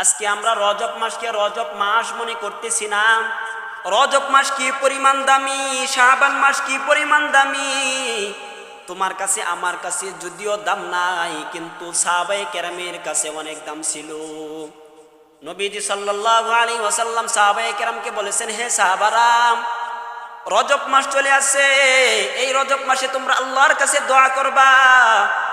আজকে আমরা রজব মাসকে রজব মাস মনে করতেছি না। রজব মাস কি পরিমাণ দামি? শাবান মাস কি পরিমাণ দামি? তোমার কাছে, আমার কাছে যদিও দাম নাই, কিন্তু সাহাবাই কেরামের কাছে অনেক দাম ছিল। নবীজি সাল্লাল্লাহু আলাইহি ওয়াসাল্লাম সাহাবাই কেরামকে বলেছেন, হে সাহাবারাম রজব মাস চলে আসছে। এই রজব মাসে তোমরা আল্লাহর কাছে দোয়া করবা।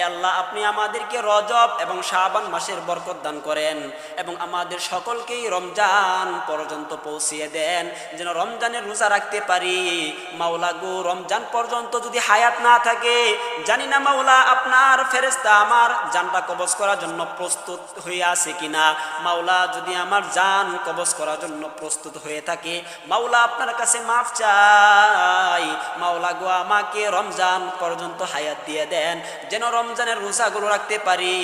আল্লাহ, আপনি আমাদেরকে রজব এবং শাবান মাসের বরকত দান করেন এবং আমাদের সকলকেই রমজান পর্যন্ত পৌঁছিয়ে দেন। যেন রমজানের রোজা রাখতে পারি। মাওলা গো, রমজান পর্যন্ত যদি হায়াত না থাকে, জানি না মাওলা, আপনার ফেরেস্তা আমার জানটা কবজ করার জন্য প্রস্তুত হয়ে আছে কিনা? মাওলা, যদি আমার জান কবজ করার জন্য প্রস্তুত হয়ে থাকে, মাওলা আপনার কাছে মাফ চাই। মাওলা গো, আমাকে রমজান পর্যন্ত হায়াত দিয়ে দেন। যেন রমজানের রোজাগুলো রাখতে পারি।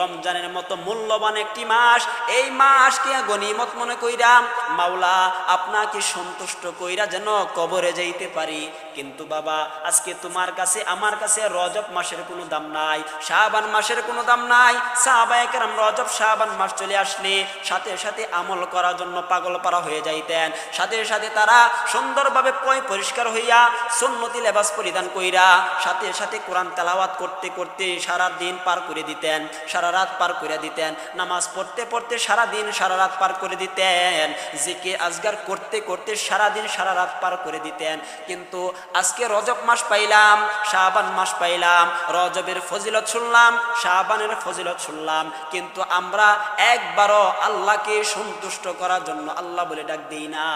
রমজানের মতো মূল্যবান একটি মাস, এই মাসকে গনিমত মনে কইরাম মাওলা আপনাকে সন্তুষ্ট কইরা যেন কবরে যাইতে পারি। কিন্তু বাবা, আজকে তোমার কাছে, আমার কাছে রজব মাসের কোনো দাম নাই, শাবান মাসের কোনো দাম নাই। সাহাবায়াকেরাম রজব শাবান মাস চলে আসলে, সাথে সাথে আমল করার জন্য পাগল পারা হয়ে যাইতেন। সাথে সাথে তারা সুন্দরভাবে পয় পরিষ্কার হইয়া সুন্নতি লেবাস পরিধান কইরা, সাথে সাথে কোরআন তেলাওয়াত করতে করতে সারা দিন পার করে দিতেন, সারা রাত পার করে দিতেন, নামাজ পড়তে পড়তে সারা দিন সারা রাত পার করে দিতেন, জিকে আজগার করতে করতে সারা দিন সারা রাত পার করে দিতেন। কিন্তু আজকে রজব মাস পাইলাম, শাবান মাস পাইলাম, রজবের ফজিলত শুনলাম, শাবানের ফজিলত শুনলাম। কিন্তু আমরা একবারও আল্লাহকে সন্তুষ্ট করার জন্য আল্লাহ বলে ডাক দিই না।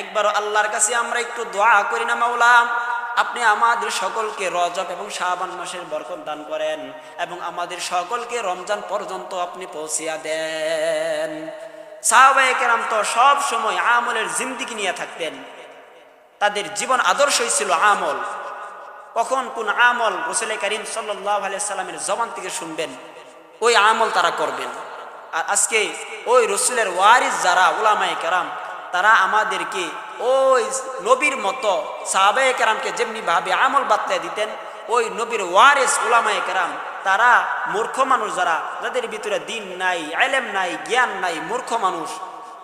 একবারও আল্লাহর কাছে আমরা একটু দোয়া করি না মাওলা আপনি আমাদের সকলকে রজব এবং শাবান মাসের বরকত দান করেন এবং আমাদের সকলকে রমজান পর্যন্ত আপনি পৌঁছিয়া দেন। সাহাবাহিকেরাম তো সব সময় আমলের জিন্দিগি নিয়ে থাকতেন। তাদের জীবন আদর্শই ছিল আমল। কখন কোন আমল রসুল করিম সাল্লামের জবান থেকে শুনবেন, ওই আমল তারা করবেন। আর আজকে ওই রসুলের ওয়ারিস যারা ওলামায় কেরাম তারা আমাদেরকে ওই নবীর মতো সাহাবায়ে কেরামকে যেমনি ভাবে আমল বাতলে দিতেন, ওই নবীর ওয়ারিস ওলামায়ে কেরাম তারা মূর্খ মানুষ যারা, যাদের ভিতরে দিন নাই, আলেম নাই, জ্ঞান নাই, মূর্খ মানুষ,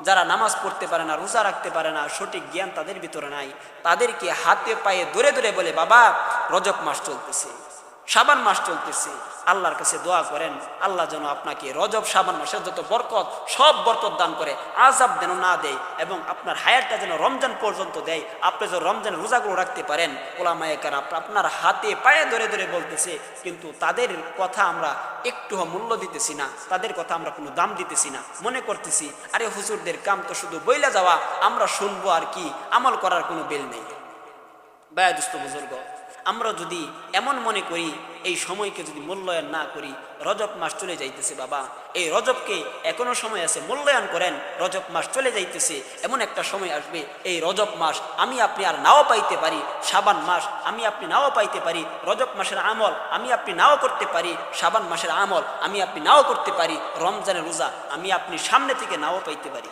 যারা নামাজ পড়তে পারে না, রোজা রাখতে পারে না, সঠিক জ্ঞান তাদের ভিতরে নাই। তাদেরকে হাতে পায়ে দূরে দূরে বলে, বাবা, রজব মাস চলতেছে। সাবান মাস চলতেছে। আল্লাহর কাছে দোয়া করেন, আল্লাহ যেন আপনাকে রজব, সাবান মাসের যত বরকত, সব বরকত দান করে আজাব যেন না দেয় এবং আপনার হায়ারটা যেন রমজান পর্যন্ত দেয়। আপনি যেন রমজান রোজাগুলো রাখতে পারেন ওলামায়িকার আপনার হাতে পায়ে ধরে ধরে বলতেছে, কিন্তু তাদের কথা আমরা একটু মূল্য দিতেছি না, তাদের কথা আমরা কোনো দাম দিতেছি না। মনে করতেছি, আরে হুজুরদের কাম তো শুধু বইলা যাওয়া, আমরা শুনব আর কি, আমল করার কোনো বেল নেই। ব্যয় দুস্থ বুজুর্গ আমরা যদি এমন মনে করি, এই সময়কে যদি মূল্যায়ন না করি, রজব মাস চলে যাইতেছে বাবা। এই রজবকে এখনও সময় আছে, মূল্যায়ন করেন, রজব মাস চলে যাইতেছে, এমন একটা সময় আসবে, এই রজব মাস আমি আপনি আর নাও পাইতে পারি, সাবান মাস আমি আপনি নাও পাইতে পারি, রজব মাসের আমল আমি আপনি নাও করতে পারি, সাবান মাসের আমল আমি আপনি নাও করতে পারি, রমজানের রোজা আমি আপনি সামনে থেকে নাও পাইতে পারি।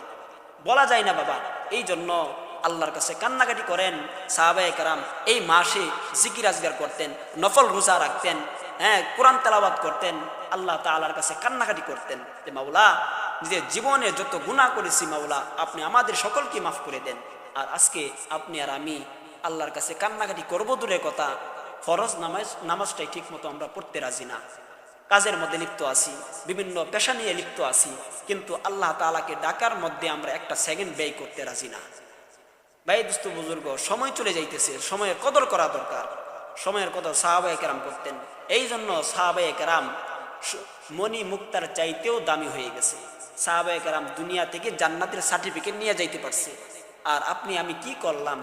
বলা যায় না বাবা এই জন্য আল্লাহর কাছে কান্নাকাটি করেন, সাহাবায়ে কারাম এই মাসে জিকির আজগার করতেন, নফল রোজা রাখতেন হ্যাঁ কোরআন তেলাবাদ করতেন, আল্লাহ তালার কাছে কান্নাকাটি করতেন। যে মাওলা, নিজের জীবনে যত গুণা করেছি মাওলা, আপনি আমাদের সকলকে মাফ করে দেন। আর আজকে আপনি আর আমি আল্লাহর কাছে কান্নাকাটি করব দূরের কথা, ফরজ নামাজ, নামাজটাই ঠিক মতো আমরা পড়তে রাজি না। কাজের মধ্যে লিপ্ত আছি, বিভিন্ন পেশা নিয়ে লিপ্ত আছি, কিন্তু আল্লাহ তালাকে ডাকার মধ্যে আমরা একটা সেকেন্ড ব্যয় করতে রাজি না। ভাই দুস্থ বুজুর্গ, সময় চলে যাইতেছে, সময়ের কদর করা দরকার। সময়ের কদর সাহাবায়ে কেরাম করতেন। এই জন্য সাহাবায়ে কেরাম মণি মুক্তার চাইতেও দামি হয়ে গেছে। সাহাবায়ে কেরাম দুনিয়া থেকে জান্নাতের সার্টিফিকেট নিয়ে যাইতে পারছে। আর আপনি, আমি কি করলাম?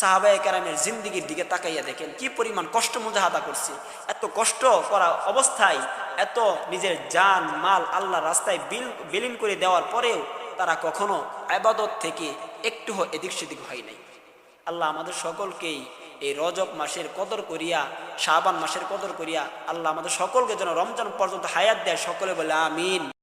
সাহাবায়ে কেরামের জিন্দিগির দিকে তাকাইয়া দেখেন, কি পরিমাণ কষ্ট মুজাহাদা করছে। এত কষ্ট করা অবস্থায়, এত নিজের জান, মাল আল্লাহ রাস্তায় বিল, বিলীন করে দেওয়ার পরেও তারা কখনো আবাদত থেকে একটু এদিক সেদিক হয় নাই। আল্লাহ আমাদের সকলকেই এই রজব মাসের কদর করিয়া, শাবান মাসের কদর করিয়া আল্লাহ আমাদের সকলকে যেন রমজান পর্যন্ত হায়াত দেয়, সকলে বলে আমিন।